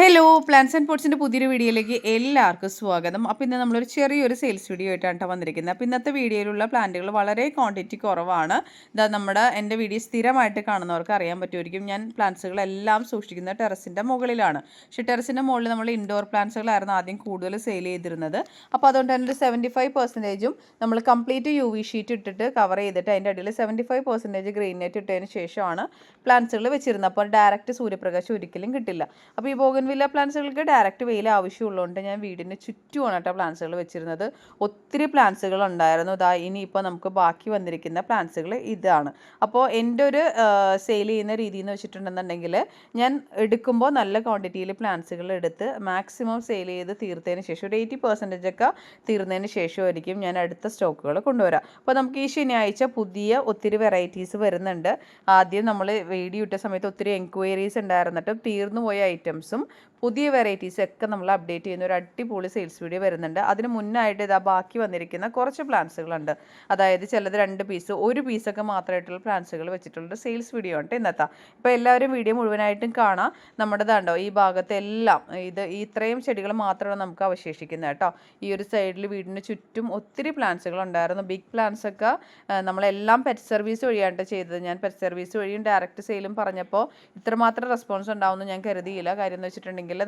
Hello plans and പോട്ട്സിന്റെ പുതിയൊരു വീഡിയോയിലേക്ക് എല്ലാവർക്കും സ്വാഗതം. അപ്പോൾ ഇന്ന് നമ്മളൊരു ചെറിയൊരു സെയിൽസ് വീഡിയോ ആയിട്ടാണ് വന്നിരിക്കുന്നത്. അപ്പോൾ ഇന്നത്തെ വീഡിയോയിലുള്ള പ്ലാന്റുകൾ വളരെ ക്വാണ്ടിറ്റി കുറവാണ്. ഇതാ നമ്മുടെ എന്റെ വീഡിയോ സ്ഥിരമായിട്ട് കാണുന്നവർക്ക് അറിയാൻ പറ്റുമായിരിക്കും. ഞാൻ പ്ലാന്റ്സുകളെല്ലാം സൂക്ഷിക്കുന്ന ടെറസിന്റെ മുകളിലാണ്. പക്ഷേ ടെറസിന്റെ മുകളിൽ നമ്മൾ ഇൻഡോർ പ്ലാന്റ്സുകളായിരുന്നു ആദ്യം കൂടുതൽ സെയിൽ ചെയ്തിരുന്നത്. അപ്പോൾ അതുകൊണ്ട് തന്നെ ഒരു സെവന്റി ഫൈവ് പെർസെന്റേജും നമ്മൾ കംപ്ലീറ്റ് യു വി ഷീറ്റ് ഇട്ടിട്ട് കവർ ചെയ്തിട്ട് അതിന്റെ അടിയിൽ seventy five percentage green net ഇട്ടതിന് ശേഷമാണ് പ്ലാന്റ്സുകൾ വെച്ചിരുന്നത്. അപ്പോൾ ഡയറക്റ്റ് സൂര്യപ്രകാശം ഒരിക്കലും കിട്ടില്ല. അപ്പോൾ ഈ ബോഗൻവില്ല പ്ലാന്റ്സുകൾക്ക് ഡയറക്റ്റ് വെയിൽ ആവശ്യമുള്ളതുകൊണ്ട് ഞാൻ വീടിന് ചുറ്റുമാണ് കേട്ടോ പ്ലാന്റ്സുകൾ വെച്ചിരുന്നത്. ഒത്തിരി പ്ലാന്റ്സുകൾ ഉണ്ടായിരുന്നു. ഇതാ ഇനിയിപ്പോൾ നമുക്ക് ബാക്കി വന്നിരിക്കുന്ന പ്ലാന്റ്സുകൾ ഇതാണ്. അപ്പോൾ എന്റെ ഒരു സെയിൽ ചെയ്യുന്ന രീതി എന്ന് വെച്ചിട്ടുണ്ടെന്നുണ്ടെങ്കിൽ ഞാൻ എടുക്കുമ്പോൾ നല്ല ക്വാണ്ടിറ്റിയിൽ പ്ലാന്റ്സുകൾ എടുത്ത് മാക്സിമം സെയിൽ ചെയ്ത് തീർത്തതിന് ശേഷം ഒരു എയ്റ്റി പെർസെന്റേജ് ഒക്കെ തീർന്നതിന് ശേഷമായിരിക്കും ഞാൻ അടുത്ത സ്റ്റോക്കുകൾ കൊണ്ടുവരാം. അപ്പോൾ നമുക്ക് ഈ ശനിയാഴ്ച പുതിയ ഒത്തിരി വെറൈറ്റീസ് വരുന്നുണ്ട്. ആദ്യം നമ്മൾ വീഡിയോ ഇട്ട സമയത്ത് ഒത്തിരി എൻക്വയറീസ് ഉണ്ടായിരുന്നിട്ടും തീർന്നു പോയ ഐറ്റംസും പുതിയ വെറൈറ്റീസ് ഒക്കെ നമ്മൾ അപ്ഡേറ്റ് ചെയ്യുന്ന ഒരു അടിപൊളി സെയിൽസ് വീഡിയോ വരുന്നുണ്ട്. അതിന് മുന്നായിട്ട് ഇതാ ബാക്കി വന്നിരിക്കുന്ന കുറച്ച് പ്ലാൻസുകളുണ്ട് അതായത് ചിലത് രണ്ട് പീസ് ഒരു പീസൊക്കെ മാത്രമായിട്ടുള്ള പ്ലാൻസുകൾ വെച്ചിട്ടുള്ള സെയിൽസ് വീഡിയോ ഉണ്ട് ഇന്നത്തെ. ഇപ്പോൾ എല്ലാവരും വീഡിയോ മുഴുവനായിട്ടും കാണാം. നമ്മുടെ ഇതാണ്ടോ ഈ ഭാഗത്തെ എല്ലാം ഇത് ഇത്രയും ചെടികൾ മാത്രമാണ് നമുക്ക് അവശേഷിക്കുന്നത് കേട്ടോ ഈ ഒരു സൈഡിൽ വീടിന് ചുറ്റും ഒത്തിരി പ്ലാൻസുകൾ ഉണ്ടായിരുന്നു. ബിഗ് പ്ലാൻസ് ഒക്കെ നമ്മളെല്ലാം പെറ്റ് സർവീസ് വഴിയാണ് ചെയ്തത്. ഞാൻ പെറ്റ് സർവീസ് വഴിയും ഡയറക്റ്റ് സെയിലും പറഞ്ഞപ്പോൾ ഇത്രമാത്രം റെസ്പോൺസ് ഉണ്ടാവുമെന്ന് ഞാൻ കരുതിയില്ല. കാര്യം എന്ന്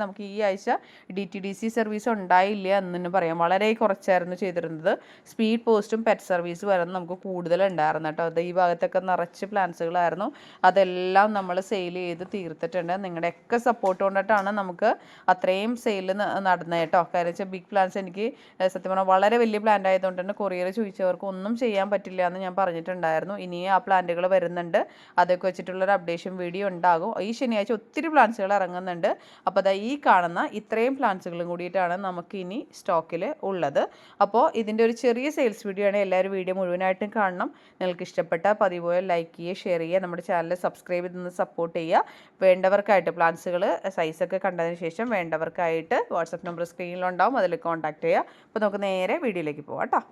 നമുക്ക് ഈ ആഴ്ച D T D C service ഉണ്ടായില്ല എന്ന് തന്നെ പറയാം. വളരെ കുറച്ചായിരുന്നു ചെയ്തിരുന്നത്. സ്പീഡ് പോസ്റ്റും പെറ്റ് സർവീസ് വരെ നമുക്ക് കൂടുതലുണ്ടായിരുന്നു കേട്ടോ. അത് ഈ ഭാഗത്തൊക്കെ നിറച്ച് പ്ലാൻസുകളായിരുന്നു അതെല്ലാം നമ്മൾ സെയിൽ ചെയ്ത് തീർത്തിട്ടുണ്ട്. നിങ്ങളുടെയൊക്കെ സപ്പോർട്ട് കൊണ്ടിട്ടാണ് നമുക്ക് അത്രയും സെയിൽ നടന്നത് കേട്ടോ. കാര്യം വെച്ചാൽ ബിഗ് പ്ലാൻസ് എനിക്ക് സത്യം പറഞ്ഞാൽ വളരെ വലിയ പ്ലാന്റ് ആയതുകൊണ്ട് തന്നെ കൊറിയർ ചോദിച്ചവർക്ക് ഒന്നും ചെയ്യാൻ പറ്റില്ല എന്ന് ഞാൻ പറഞ്ഞിട്ടുണ്ടായിരുന്നു. ഇനിയും ആ പ്ലാന്റുകൾ വരുന്നുണ്ട്. അതൊക്കെ വെച്ചിട്ടുള്ളൊരു അപ്ഡേഷൻ വീഡിയോ ഉണ്ടാകും. ഈ ശനിയാഴ്ച ഒത്തിരി പ്ലാൻസുകൾ ഇറങ്ങുന്നുണ്ട്. അപ്പോൾ അതാ ഈ കാണുന്ന ഇത്രയും പ്ലാന്റ്സുകളും കൂടിയിട്ടാണ് നമുക്ക് ഇനി സ്റ്റോക്കിൽ ഉള്ളത്. അപ്പോൾ ഇതിന്റെ ഒരു ചെറിയ സെയിൽസ് വീഡിയോ ആണ് എല്ലാവരും വീഡിയോ മുഴുവനായിട്ടും കാണണം. നിങ്ങൾക്ക് ഇഷ്ടപ്പെട്ട പതിവ് ലൈക്ക് ചെയ്യുക ഷെയർ ചെയ്യുക നമ്മുടെ ചാനൽ സബ്സ്ക്രൈബ് ചെയ്ത് സപ്പോർട്ട് ചെയ്യുക. വേണ്ടവർക്കായിട്ട് പ്ലാന്റ്സുകൾ സൈസൊക്കെ കണ്ടതിന് ശേഷം വേണ്ടവർക്കായിട്ട് വാട്സപ്പ് നമ്പർ സ്ക്രീനിലുണ്ടാവും അതിൽ കോൺടാക്ട് ചെയ്യുക. അപ്പോൾ നമുക്ക് നേരെ വീഡിയോയിലേക്ക് പോവാം കേട്ടോ.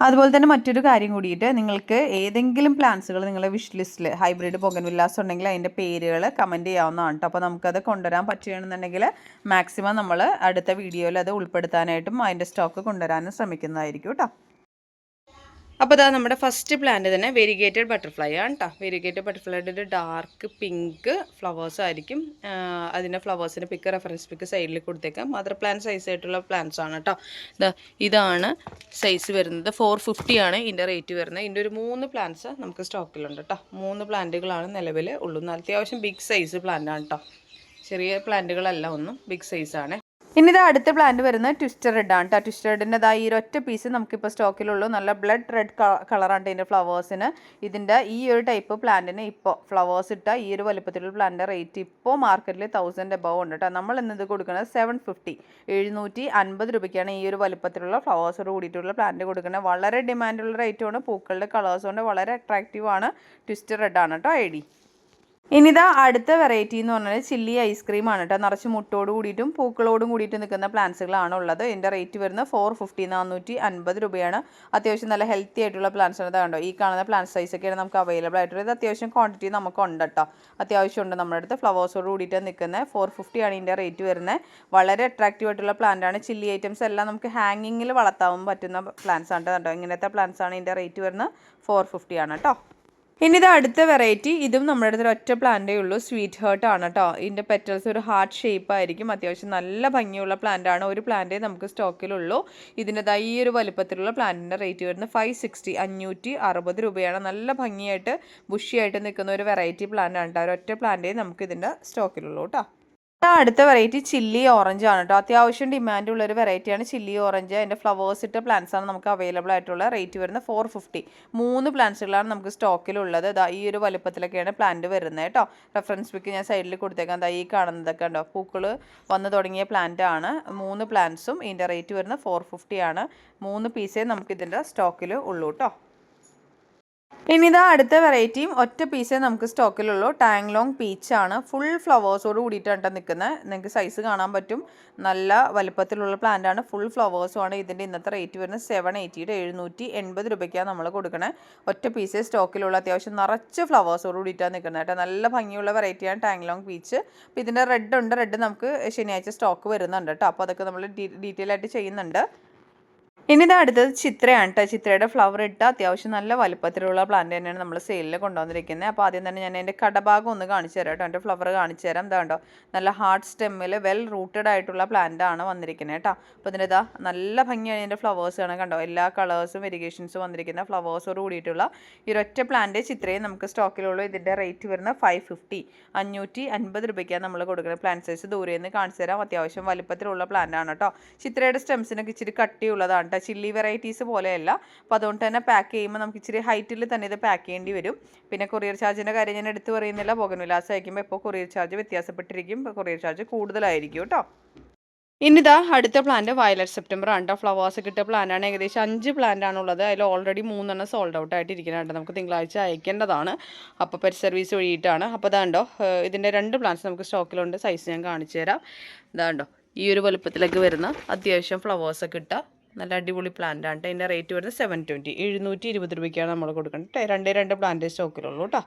അതുപോലെ തന്നെ മറ്റൊരു കാര്യം കൂടിയിട്ട് നിങ്ങൾക്ക് ഏതെങ്കിലും പ്ലാന്റ്സുകൾ നിങ്ങളുടെ വിഷ് ലിസ്റ്റിൽ ഹൈബ്രിഡ് പൊഗൻ വില്ലാസ് ഉണ്ടെങ്കിൽ അതിന്റെ പേരുകൾ കമന്റ് ചെയ്യാവുന്നതാണ് കേട്ടോ അപ്പോൾ നമുക്കത് കൊണ്ടുവരാൻ പറ്റുകയാണെന്നുണ്ടെങ്കിൽ മാക്സിമം നമ്മൾ അടുത്ത വീഡിയോയിൽ അത് ഉൾപ്പെടുത്താനായിട്ടും അതിന്റെ സ്റ്റോക്ക് കൊണ്ടുവരാനും ശ്രമിക്കുന്നതായിരിക്കും കേട്ടോ അപ്പോൾ ഇതാ നമ്മുടെ ഫസ്റ്റ് പ്ലാന്റ് തന്നെ വെരിഗേറ്റഡ് ബട്ടർഫ്ലൈ ആണ് കേട്ടോ വെരിഗേറ്റഡ് ബട്ടർഫ്ലൈയുടെ ഒരു ഡാർക്ക് പിങ്ക് ഫ്ലവേഴ്സ് ആയിരിക്കും അതിന്റെ ഫ്ലവേഴ്സിന്റെ പിക്ക് റെഫറൻസ് പിക്ക് സൈഡിൽ കൊടുത്തേക്കാം. മദർ പ്ലാന്റ് സൈസ് ആയിട്ടുള്ള പ്ലാന്റ്സ് ആണ് കേട്ടോ ഇതാ ഇതാണ് സൈസ് വരുന്നത്. ഫോർ ഫിഫ്റ്റി ആണ് ഇതിന്റെ റേറ്റ് വരുന്നത്. ഇതിന്റെ ഒരു മൂന്ന് പ്ലാന്റ്സ് നമുക്ക് സ്റ്റോക്കിലുണ്ട് കേട്ടോ മൂന്ന് പ്ലാന്റുകളാണ് നിലവിൽ ഉള്ളൂ. എന്നാൽ അത്യാവശ്യം ബിഗ് സൈസ് പ്ലാന്റ് ആണ് കേട്ടോ ചെറിയ പ്ലാന്റുകളല്ല ഒന്നും ബിഗ് സൈസ് ആണ്. ഇനി ഇത് അടുത്ത പ്ലാന്റ് വരുന്നത് ട്വിസ്റ്റർ റെഡ് ആണ് കേട്ടോ ട്വിസ്റ്റർ റെഡിന്റെ ഈ ഒറ്റ പീസ് നമുക്കിപ്പോൾ സ്റ്റോക്കിലുള്ളൂ നല്ല ബ്ലഡ് റെഡ് കളറാണ് ഇതിന്റെ ഫ്ലവേഴ്സിന് ഇതിന്റെ ഈ ഒരു ടൈപ്പ് പ്ലാന്റിന് ഇപ്പോൾ ഫ്ലവേഴ്സ് ഇട്ട ഈ ഒരു വലുപ്പത്തിലുള്ള പ്ലാന്റിന്റെ റേറ്റ് ഇപ്പോൾ മാർക്കറ്റിൽ തൗസൻഡ് എബവ് ഉണ്ട് കേട്ടോ നമ്മൾ ഇന്നത് കൊടുക്കുന്നത് സെവൻ ഫിഫ്റ്റി എഴുന്നൂറ്റി അൻപത് രൂപയ്ക്കാണ് ഈ ഒരു വലുപ്പത്തിലുള്ള ഫ്ലവേഴ്സോട് കൂടിയിട്ടുള്ള പ്ലാന്റ് കൊടുക്കുന്നത്. വളരെ ഡിമാൻഡുള്ള റേറ്റുമാണ് പൂക്കളുടെ കളേഴ്സ് കൊണ്ട് വളരെ അട്രാക്റ്റീവ് ആണ് ട്വിസ്റ്റർ റെഡ് ആണ് കേട്ടോ ഐ ഡി. ഇനിതാ അടുത്ത വെറൈറ്റി എന്ന് പറഞ്ഞാൽ ചില്ലി ഐസ്ക്രീം ആണ് കേട്ടോ നിറച്ച് മുട്ടോട് കൂടിയിട്ടും പൂക്കളോടും കൂടിയിട്ട് നിൽക്കുന്ന പ്ലാന്റ്സുകളാണ് ഉള്ളത്. ഇതിന്റെ റേറ്റ് വരുന്നത് ഫോർ ഫിഫ്റ്റി നാനൂറ്റി അൻപത് രൂപയാണ്. അത്യാവശ്യം നല്ല ഹെൽത്തി ആയിട്ടുള്ള പ്ലാന്റ്സ് ആണ്. കണ്ടോ ഈ കാണുന്ന പ്ലാന്റ് സൈസൊക്കെയാണ് നമുക്ക് അവൈലബിൾ ആയിട്ടുള്ളത്. ഇത് അത്യാവശ്യം ക്വാണ്ടിറ്റി നമുക്ക് ഉണ്ട് കേട്ടോ അത്യാവശ്യം ഉണ്ട് നമ്മുടെ അടുത്ത്. ഫ്ലവേഴ്സോട് കൂടിയിട്ട് നിൽക്കുന്നത് ഫോർ ഫിഫ്റ്റി ആണ് ഇതിന്റെ റേറ്റ് വരുന്നത് വളരെ അട്രാക്റ്റീവ് ആയിട്ടുള്ള പ്ലാന്റ് ആണ്. ചില്ലി ഐറ്റംസ് എല്ലാം നമുക്ക് ഹാങ്ങിങ്ങിൽ വളർത്താൻ പറ്റുന്ന പ്ലാന്റ്സ് ആണ് കേട്ടോ ഇങ്ങനത്തെ പ്ലാന്റ്സ് ആണ് ഇതിന്റെ റേറ്റ് വരുന്നത് ഫോർ ഫിഫ്റ്റി ആണ് കേട്ടോ ഇനി ഇത് അടുത്ത വെറൈറ്റി ഇതും നമ്മുടെ അടുത്ത് ഒറ്റ പ്ലാന്റേ ഉള്ളൂ. സ്വീറ്റ് ഹേർട്ട് ആണ് കേട്ടോ ഇതിന്റെ പെറ്റൽസ് ഒരു ഹാർട്ട് ഷേപ്പ് ആയിരിക്കും. അത്യാവശ്യം നല്ല ഭംഗിയുള്ള പ്ലാന്റ് ആണ്. ഒരു പ്ലാന്റേ നമുക്ക് സ്റ്റോക്കിലുള്ളൂ ഇതിന്റെതായ ഈ ഒരു വലുപ്പത്തിലുള്ള പ്ലാന്റിന്റെ റേറ്റ് വരുന്നത് ഫൈവ് സിക്സ്റ്റി അഞ്ഞൂറ്റി അറുപത് രൂപയാണ്. നല്ല ഭംഗിയായിട്ട് ബുഷിയായിട്ട് നിൽക്കുന്ന ഒരു വെറൈറ്റി പ്ലാന്റ് ആണ് കേട്ടോ ഒരൊറ്റ പ്ലാന്റേ നമുക്ക് ഇതിന്റെ സ്റ്റോക്കിലുള്ളൂ കേട്ടോ അടുത്ത വെറൈറ്റി ചില്ലി ഓറഞ്ച് ആണ് കേട്ടോ അത്യാവശ്യം ഡിമാൻഡ് ഉള്ള ഒരു വെറൈറ്റിയാണ് ചില്ലി ഓറഞ്ച് അതിന്റെ ഫ്ലവേഴ്സ് ഇട്ട പ്ലാന്റ്സ് ആണ് നമുക്ക് അവൈലബിൾ ആയിട്ടുള്ള റേറ്റ് വരുന്നത് ഫോർ ഫിഫ്റ്റി മൂന്ന് പ്ലാന്റ്സുകളാണ് നമുക്ക് സ്റ്റോക്കിലുള്ളത് ദാ ഈ ഒരു വലുപ്പത്തിലൊക്കെയാണ് പ്ലാന്റ് വരുന്നത് കേട്ടോ റെഫറൻസ് പിക്ക് ഞാൻ സൈഡിൽ കൊടുത്തേക്കാം. ദാ ഈ കാണുന്നതൊക്കെ ഉണ്ടോ പൂക്കൾ വന്നു തുടങ്ങിയ പ്ലാന്റ് ആണ്. മൂന്ന് പ്ലാന്റ്സും ഇതിന്റെ റേറ്റ് വരുന്നത് ഫോർ ഫിഫ്റ്റി ആണ്. മൂന്ന് പീസേ നമുക്ക് ഇതിന്റെ സ്റ്റോക്കിൽ ഉള്ളൂ കേട്ടോ ഇനി ഇതാ അടുത്ത വെറൈറ്റിയും ഒറ്റ പീസേ നമുക്ക് സ്റ്റോക്കിലുള്ളൂ. ടാങ് ലോങ് പീച്ചാണ്. ഫുൾ ഫ്ലവേഴ്സോട് കൂടിയിട്ടാണ് നിൽക്കുന്നത്. നിങ്ങൾക്ക് സൈസ് കാണാൻ പറ്റും. നല്ല വലുപ്പത്തിലുള്ള പ്ലാന്റ് ആണ് ഫുൾ ഫ്ലവേഴ്സുമാണ് ഇതിന്റെ ഇന്നത്തെ റേറ്റ് വരുന്നത്. സെവൻ എയ്റ്റിയുടെ എഴുന്നൂറ്റി എൺപത് രൂപയ്ക്കാണ് നമ്മൾ കൊടുക്കണേ. ഒറ്റ പീസേ സ്റ്റോക്കിലുള്ള. അത്യാവശ്യം നിറച്ച് ഫ്ലവേഴ്സോട് കൂടിയിട്ടാണ് നിൽക്കുന്നത് കേട്ടോ. നല്ല ഭംഗിയുള്ള വെറൈറ്റിയാണ് ടാങ് ലോങ് പീച്ച്. അപ്പോൾ ഇതിന്റെ റെഡ് ഉണ്ട്. റെഡ് നമുക്ക് ശനിയാഴ്ച സ്റ്റോക്ക് വരുന്നുണ്ട് കേട്ടോ. അപ്പോൾ അതൊക്കെ നമ്മൾ ഡീറ്റെയിൽ ആയിട്ട് ചെയ്യുന്നുണ്ട്. ഇനി ഇത് അടുത്തത് ചിത്രയാണ് കേട്ടോ ചിത്രയുടെ ഫ്ലവർ ഇട്ട് അത്യാവശ്യം നല്ല വലുപ്പത്തിലുള്ള പ്ലാന്റ് തന്നെയാണ് നമ്മൾ സെയിലിൽ കൊണ്ടുവന്നിരിക്കുന്നത് അപ്പോൾ ആദ്യം തന്നെ ഞാൻ എന്റെ കടഭാഗം ഒന്ന് കാണിച്ചു തരാം കേട്ടോ എന്റെ ഫ്ലവർ കാണിച്ചു തരാം. എന്താ കേട്ടോ നല്ല ഹാർഡ് സ്റ്റെമ്മിൽ വെൽ റൂട്ടഡ് ആയിട്ടുള്ള ആണ് വന്നിരിക്കുന്നത് കേട്ടോ. അപ്പോൾ ഇതിന്റെ ഇതാ നല്ല ഭംഗിയാണ് ഇതിന്റെ ആണ് കണ്ടോ. എല്ലാ കളേഴ്സും വെരിഗേഷൻസും വന്നിരിക്കുന്ന ഫ്ലവേഴ്സോട് കൂടിയിട്ടുള്ള ഈ ഒറ്റ പ്ലാന്റ് ചിത്രയും നമുക്ക് സ്റ്റോക്കിലുള്ളൂ ഇതിന്റെ റേറ്റ് വരുന്ന ഫൈവ് ഫിഫ്റ്റി അഞ്ഞൂറ്റി അൻപത് രൂപയ്ക്കാണ് നമ്മൾ കൊടുക്കുന്നത് പ്ലാന്റ് സൈസ് ദൂരെ നിന്ന് കാണിച്ചു തരാം. അത്യാവശ്യം വലുപ്പത്തിലുള്ള പ്ലാന്റ് ആണ് കേട്ടോ. ചിത്രയുടെ സ്റ്റെംസിനൊക്കെ ഇച്ചിരി കട്ടിയുള്ളതാണ് കേട്ടോ ചില്ലി വെറൈറ്റീസ് പോലെയല്ല. അപ്പോൾ അതുകൊണ്ട് തന്നെ പാക്ക് ചെയ്യുമ്പോൾ നമുക്ക് ഇച്ചിരി ഹൈറ്റിൽ തന്നെ ഇത് പാക്ക് ചെയ്യേണ്ടി വരും. പിന്നെ കൊറിയർ ചാർജിന്റെ കാര്യം ഞാൻ എടുത്ത് പറയുന്നില്ല. ബോഗൻവിലാസ് അയക്കുമ്പോൾ ഇപ്പോൾ കൊറിയർ ചാർജ് വ്യത്യാസപ്പെട്ടിരിക്കും. കൊറിയർ ചാർജ് കൂടുതലായിരിക്കും കേട്ടോ. ഇനിതാ അടുത്ത പ്ലാന്റ് വയലറ്റ് സെപ്റ്റംബർ ആണ് ഫ്ലവേഴ്സ് കിട്ടിയ പ്ലാന്റാണ് ഏകദേശം അഞ്ച് പ്ലാന്റ് ആണുള്ളത് അതിൽ ഓൾറെഡി മൂന്നെണ്ണം സോൾഡ് ഔട്ട് ആയിട്ട് ഇരിക്കുന്നുണ്ട് നമുക്ക് തിങ്കളാഴ്ച അയക്കേണ്ടതാണ്. അപ്പോൾ പെറ്റ് സർവീസ് വഴിയിട്ടാണ്. അപ്പോൾ ഇതാണ്ടോ ഏഹ് ഇതിന്റെ രണ്ട് പ്ലാന്റ്സ് നമുക്ക് സ്റ്റോക്കിലുണ്ട്. സൈസ് ഞാൻ കാണിച്ചു തരാം ഇതാണ്ടോ ഈ ഒരു വലുപ്പത്തിലേക്ക് വരുന്ന അത്യാവശ്യം ഫ്ലവേഴ്സൊക്കെ ഇട്ട നല്ല അടിപൊളി പ്ലാന്റാണ് ആണ് ഇതിന്റെ റേറ്റ് വരുന്നത് സെവൻ ട്വന്റി എഴുന്നൂറ്റി ഇരുപത് രൂപയ്ക്കാണ് നമ്മൾ കൊടുക്കേണ്ടത് കേട്ടോ രണ്ടേ രണ്ട് പ്ലാന്റ് സ്റ്റോക്കിലുള്ളൂ കേട്ടോ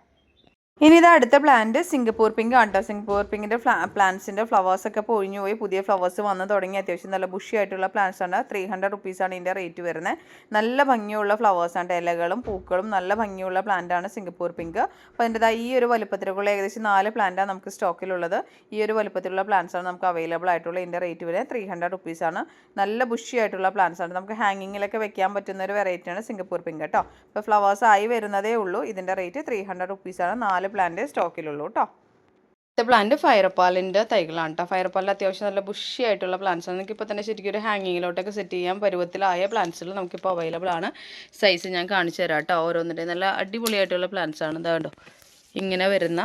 ഇനി ഇത് അടുത്ത പ്ലാന്റ് സിംഗപ്പൂർ പിങ്ക് ആണ് കേട്ടോ സിംഗപ്പൂർ പിങ്കിന്റെ പ്ലാന്റ്സിന്റെ ഫ്ലവേഴ്സ് ഒക്കെ പൊഴിഞ്ഞു പോയി. പുതിയ ഫ്ലവേഴ്സ് വന്ന് തുടങ്ങി. അത്യാവശ്യം നല്ല ബുഷി ആയിട്ടുള്ള പ്ലാന്റ്സ് ആണ്. ത്രീ ഹൺഡ്രഡ് റുപ്പീസാണ് ഇതിന്റെ റേറ്റ് വരുന്നത് നല്ല ഭംഗിയുള്ള ഫ്ലവേഴ്സ് ആണ്. ഇലകളും പൂക്കളും നല്ല ഭംഗിയുള്ള പ്ലാന്റ് ആണ് സിംഗപ്പൂർ പിങ്ക് അപ്പോൾ അതിന്റെതായ ഈ ഒരു വലുപ്പത്തിലുള്ള ഏകദേശം നാല് പ്ലാന്റാണ് നമുക്ക് സ്റ്റോക്കിലുള്ളത് ഈ ഒരു വലുപ്പത്തിലുള്ള ആണ് നമുക്ക് അവൈലബിൾ ആയിട്ടുള്ള ഇതിന്റെ റേറ്റ് വരുന്നത് ത്രീ ഹൺഡ്രഡ് റുപ്പീസാണ് നല്ല ബുഷി ആയിട്ടുള്ള ആണ്. നമുക്ക് ഹാങ്ങിങ്ങിലൊക്കെ വെക്കാൻ പറ്റുന്ന ഒരു വെറൈറ്റിയാണ് സിംഗപ്പൂർ പിങ്ക് കേട്ടോ അപ്പോൾ ഫ്ലവേഴ്സ് ആയി വരുന്നതേ ഉള്ളൂ. ഇതിന്റെ റേറ്റ് ത്രീ ഹൺഡ്രഡ് റുപ്പീസാണ് നാല് പ്ലാന്റ് സ്റ്റോക്കിലുള്ളൂ കേട്ടോ അടുത്ത പ്ലാന്റ് ഫയർപാലിന്റെ തൈകളാണ് കേട്ടോ ഫയർപാലിൽ അത്യാവശ്യം നല്ല ബുഷി ആയിട്ടുള്ള പ്ലാന്റ്സ് ആണ്. നമുക്കിപ്പോൾ തന്നെ ശരിക്കും ഒരു ഹാങ്ങിങ്ങിലോട്ടൊക്കെ സെറ്റ് ചെയ്യാൻ പരുവത്തിലായ പ്ലാന്റ്സുകൾ നമുക്കിപ്പോൾ അവൈലബിൾ ആണ്. സൈസ് ഞാൻ കാണിച്ചു തരാം കേട്ടോ ഓരോന്നിന്റെ നല്ല അടിപൊളിയായിട്ടുള്ള പ്ലാന്റ്സ് ആണ്. ഇതാ കണ്ടോ. ഇങ്ങനെ വരുന്ന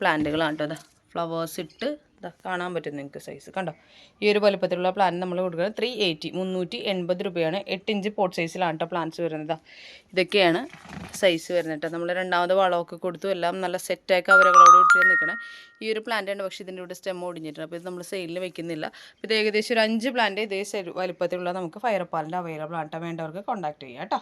പ്ലാന്റുകളാണ് കേട്ടോ ഫ്ലവേഴ്സ് ഇട്ട് ഇതാ കാണാൻ പറ്റും നിങ്ങൾക്ക് സൈസ് കണ്ടോ? ഈ ഒരു വലുപ്പത്തിലുള്ള പ്ലാൻ നമ്മൾ കൊടുക്കുന്നത് ത്രീ എയ്റ്റി മുന്നൂറ്റി എൺപത് രൂപയാണ്. എട്ട് ഇഞ്ച് പോട്ട് സൈസിലാണ് കേട്ടോ പ്ലാന്റ്സ് വരുന്നത് ഇതൊക്കെയാണ് സൈസ് വരുന്നത് കേട്ടോ നമ്മൾ രണ്ടാമത് വളമൊക്കെ കൊടുത്തു. എല്ലാം നല്ല സെറ്റാക്കി അവരകളോട് കൂട്ടി നിൽക്കണേ ഈ ഒരു പ്ലാന്റാണ് പക്ഷേ ഇതിന്റെ കൂടെ സ്റ്റെം ഒടിഞ്ഞിട്ടുണ്ട് അപ്പോൾ ഇത് നമ്മൾ സെയിലിൽ വെക്കുന്നില്ല. അപ്പോൾ ഇത് ഏകദേശം ഒരു അഞ്ച് പ്ലാന്റ് ഇതേ വലുപ്പത്തിലുള്ള നമുക്ക് ഫയർ പാലിന്റെ അവൈലബിൾ ആണ് കേട്ടോ വേണ്ടവർക്ക് കോൺടാക്ട് ചെയ്യാം കേട്ടോ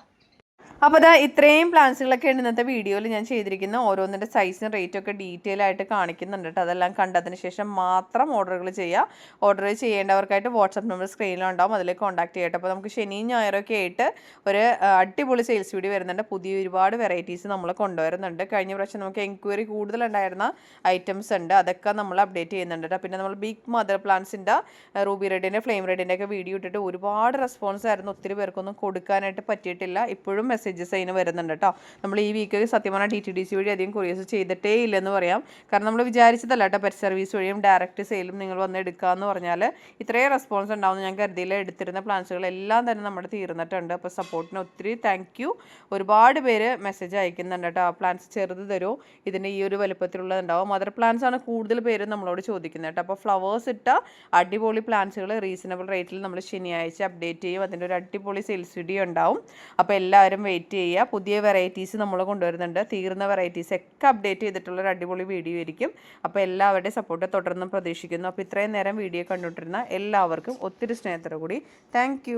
അപ്പോൾ അതാ ഇത്രയും പ്ലാൻസുകളൊക്കെയാണ് ഇന്നത്തെ വീഡിയോയിൽ ഞാൻ ചെയ്തിരിക്കുന്ന ഓരോന്നിന്റെ സൈസും റേറ്റും ഒക്കെ ഡീറ്റെയിൽ ആയിട്ട് കാണിക്കുന്നുണ്ട് കേട്ടോ. അതെല്ലാം കണ്ടതിന് ശേഷം മാത്രം ഓർഡറുകൾ ചെയ്യുക ഓർഡർ ചെയ്യേണ്ടവർക്കായിട്ട് വാട്സപ്പ് നമ്പർ സ്ക്രീനിലുണ്ടാവും അതിൽ കോൺടാക്ട് ചെയ്യട്ടെ അപ്പോൾ നമുക്ക് ശനിയും ഞായറൊക്കെ ആയിട്ട് ഒരു അടിപൊളി സെയിൽസ് വീഡിയോ വരുന്നുണ്ട്. പുതിയ ഒരുപാട് വെറൈറ്റീസ് നമ്മൾ കൊണ്ടുവരുന്നുണ്ട്. കഴിഞ്ഞ പ്രാവശ്യം നമുക്ക് എൻക്വയറി കൂടുതലുണ്ടായിരുന്ന ഐറ്റംസ് ഉണ്ട്. അതൊക്കെ നമ്മൾ അപ്ഡേറ്റ് ചെയ്യുന്നുണ്ട് കേട്ടോ. പിന്നെ നമ്മൾ ബിഗ് മദർ പ്ലാന്റ്സിന്റെ റൂബി റെഡിന്റെ ഫ്ലെയിം റെഡിന്റെ ഒക്കെ വീഡിയോ ഇട്ടിട്ട് ഒരുപാട് റെസ്പോൺസ് ആയിരുന്നു. ഒത്തിരി പേർക്കൊന്നും കൊടുക്കാനായിട്ട് പറ്റിയിട്ടില്ല. ഇപ്പോഴും മെസ്സേജസ് അതിന് വരുന്നുണ്ട് കേട്ടോ നമ്മൾ ഈ വീക്ക് സത്യം പറഞ്ഞാൽ ടി ടി ഡി സി വഴി അധികം കൊറിയേഴ്സ് ചെയ്തിട്ടേ ഇല്ലെന്ന് പറയാം. കാരണം നമ്മൾ വിചാരിച്ചതല്ല കേട്ടോ പെറ്റ് സർവീസ് വഴിയും ഡയറക്റ്റ് സെയിലും നിങ്ങൾ വന്ന് എടുക്കുക എന്ന് പറഞ്ഞാൽ ഇത്രയും റെസ്പോൺസ് ഉണ്ടാവും ഞാൻ കരുതിയിൽ എടുത്തിരുന്ന പ്ലാൻസുകളെല്ലാം തന്നെ നമ്മുടെ തീർന്നിട്ടുണ്ട്. അപ്പോൾ സപ്പോർട്ടിന് ഒത്തിരി താങ്ക് യു ഒരുപാട് പേര് മെസ്സേജ് അയക്കുന്നുണ്ട് കേട്ടോ പ്ലാൻസ് ചെറുത് തരുമോ ഇതിന്റെ ഈ ഒരു വലുപ്പത്തിലുള്ളതുണ്ടാവും മദർ പ്ലാൻസ് ആണ് കൂടുതൽ പേര് നമ്മളോട് ചോദിക്കുന്നത് കേട്ടോ അപ്പോൾ ഫ്ലവേഴ്സ് ഇട്ട അടിപൊളി പ്ലാൻസുകൾ റീസണബിൾ റേറ്റിൽ നമ്മൾ ശനിയാഴ്ച അപ്ഡേറ്റ് ചെയ്യും. അതിന്റെ ഒരു അടിപൊളി സെയിൽസ് വീഡിയോ ഉണ്ടാവും. അപ്പോൾ എല്ലാവരും വെയിറ്റ് ചെയ്യുക. പുതിയ വെറൈറ്റീസ് നമ്മൾ കൊണ്ടുവരുന്നുണ്ട്. തീർന്ന വെറൈറ്റീസ് ഒക്കെ അപ്ഡേറ്റ് ചെയ്തിട്ടുള്ള ഒരു അടിപൊളി വീഡിയോ ആയിരിക്കും. അപ്പോൾ എല്ലാവരുടെയും സപ്പോർട്ട് തുടർന്നും പ്രതീക്ഷിക്കുന്നു. അപ്പോൾ ഇത്രയും നേരം വീഡിയോ കണ്ടുകൊണ്ടിരുന്ന എല്ലാവർക്കും ഒത്തിരി സ്നേഹത്തോടു കൂടി താങ്ക്